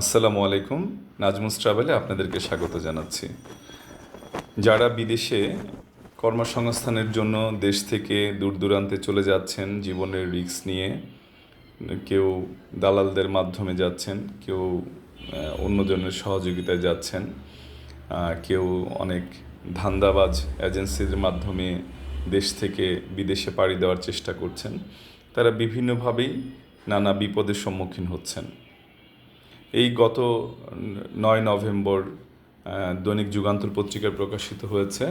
আসসালামু আলাইকুম। নাজমুস ট্রাভেলে আপনাদেরকে স্বাগত জানাচ্ছি। যারা বিদেশে কর্মসংস্থানের জন্য দেশ থেকে দূর দূরান্তে চলে যাচ্ছেন, জীবনের রিস্ক নিয়ে কেউ দালালদের মাধ্যমে যাচ্ছেন, কেউ অন্যজনের সহযোগিতায় যাচ্ছেন কেউ অনেক ধান্দাবাজ এজেন্সির মাধ্যমে দেশ থেকে বিদেশে পাড়ি দেওয়ার চেষ্টা করছেন, তারা বিভিন্নভাবেই নানা বিপদের সম্মুখীন হচ্ছেন। এই গত নয় নভেম্বর দৈনিক যুগান্তর পত্রিকায় প্রকাশিত হয়েছে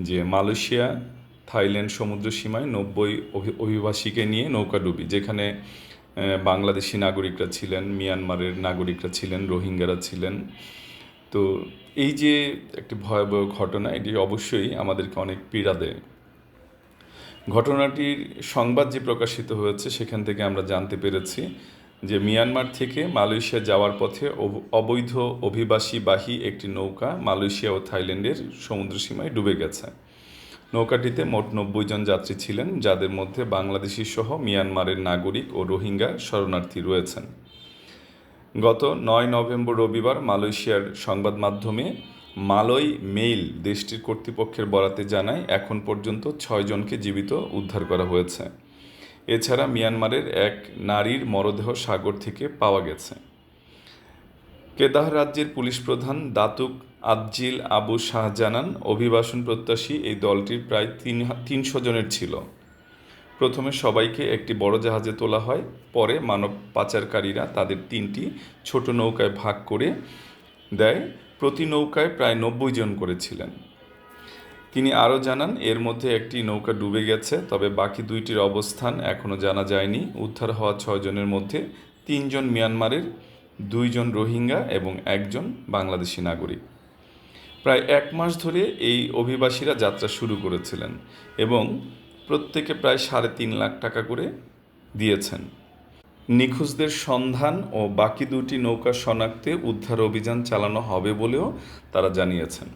যে মালয়েশিয়া, থাইল্যান্ড সমুদ্র সীমায় নব্বই অভি- অভিবাসীকে নিয়ে নৌকাডুবি যেখানে বাংলাদেশি নাগরিকরা ছিলেন, মিয়ানমারের নাগরিকরা ছিলেন, রোহিঙ্গারা ছিলেন। তো এই যে একটি ভয়াবহ ঘটনা, এটি অবশ্যই আমাদেরকে অনেক পীড়া দেয়। ঘটনাটির সংবাদ যে প্রকাশিত হয়েছে, সেখান থেকে আমরা জানতে পেরেছি যে মিয়ানমার থেকে মালয়েশিয়া যাওয়ার পথে অব- অবৈধ অভিবাসীবাহী একটি নৌকা মালয়েশিয়া ও থাইল্যান্ডের সমুদ্র সীমায় ডুবে গেছে। নৌকাটিতে মোট নব্বই জন যাত্রী ছিলেন, যাদের মধ্যে বাংলাদেশি সহ মিয়ানমারের নাগরিক ও রোহিঙ্গা শরণার্থী রয়েছেন। গত নয় নভেম্বর রবিবার মালয়েশিয়ার সংবাদ মাধ্যমে মালয় মেইল দেশটির কর্তৃপক্ষের বরাতে জানায়, এখন পর্যন্ত ছয়জনকে জীবিত উদ্ধার করা হয়েছে। এছাড়া মিয়ানমারের এক নারীর মরদেহ সাগর থেকে পাওয়া গেছে। কেদাহ রাজ্যের পুলিশ প্রধান দাতুক আবজিল আবু শাহ জানান অভিবাসন প্রত্যাশী এই দলটির প্রায় তিন তিনশো জনের ছিল। প্রথমে সবাইকে একটি বড় জাহাজে তোলা হয়, পরে মানব পাচারকারীরা তাদের তিনটি ছোট নৌকায় ভাগ করে দেয়। প্রতি নৌকায় প্রায় নব্বই জন করেছিলেন। তিনি আরও জানান, এর মধ্যে একটি নৌকা ডুবে গেছে, তবে বাকি দুইটির অবস্থান এখনও জানা যায়নি। উদ্ধার হওয়া ছয়জনের মধ্যে তিনজন মিয়ানমারের, দুইজন রোহিঙ্গা এবং একজন বাংলাদেশি নাগরিক। প্রায় এক মাস ধরে এই অভিবাসীরা যাত্রা শুরু করেছিলেন এবং প্রত্যেকে প্রায় সাড়ে তিন লাখ টাকা করে দিয়েছেন। নিখোঁজদের সন্ধান ও বাকি দুটি নৌকা শনাক্তে উদ্ধার অভিযান চালানো হবে বলেও তারা জানিয়েছেন।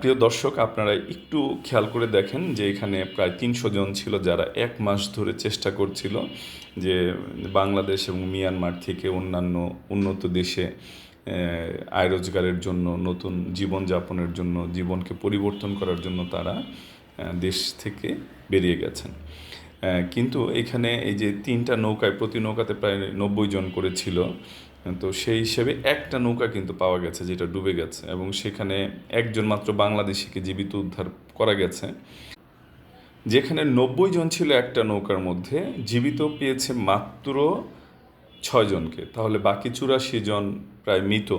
প্রিয় দর্শক, আপনারা একটু খেয়াল করে দেখেন যে এখানে প্রায় তিনশো জন ছিল যারা এক মাস ধরে চেষ্টা করছিল যে বাংলাদেশ এবং মিয়ানমার থেকে অন্যান্য উন্নত দেশে আয় রোজগারের জন্য, নতুন জীবনযাপনের জন্য, জীবনকে পরিবর্তন করার জন্য তারা দেশ থেকে বেরিয়ে গেছেন। কিন্তু এখানে এই যে তিনটা নৌকায়, প্রতি নৌকাতে প্রায় নব্বই জন করে ছিল তো সেই হিসেবে একটা নৌকা কিন্তু পাওয়া গেছে যেটা ডুবে গেছে এবং সেখানে একজন মাত্র বাংলাদেশিকে জীবিত উদ্ধার করা গেছে। যেখানে নব্বই জন ছিল একটা নৌকার মধ্যে, জীবিত পেয়েছে মাত্র ছয়জনকে তাহলে বাকি চুরাশি জন প্রায় মৃত।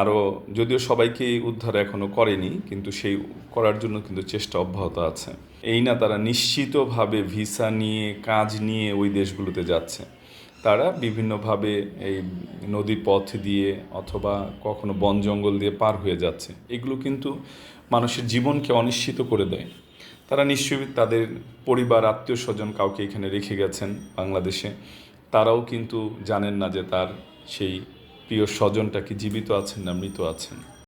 আরও যদিও সবাইকে উদ্ধার এখনও করেনি, কিন্তু সেই করার জন্য কিন্তু চেষ্টা অব্যাহত আছে। এই না তারা নিশ্চিতভাবে ভিসা নিয়ে, কাজ নিয়ে ওই দেশগুলোতে যাচ্ছে। তারা বিভিন্নভাবে এই নদী পথ দিয়ে অথবা কখনো বন জঙ্গল দিয়ে পার হয়ে যাচ্ছে। এগুলো কিন্তু মানুষের জীবনকে অনিশ্চিত করে দেয়। তারা নিশ্চয়ই তাদের পরিবার আত্মীয় স্বজন কাউকে এখানে রেখে গেছেন বাংলাদেশে। তারাও কিন্তু জানেন না যে তার সেই প্রিয় স্বজনটা কি জীবিত আছেন না মৃত আছেন।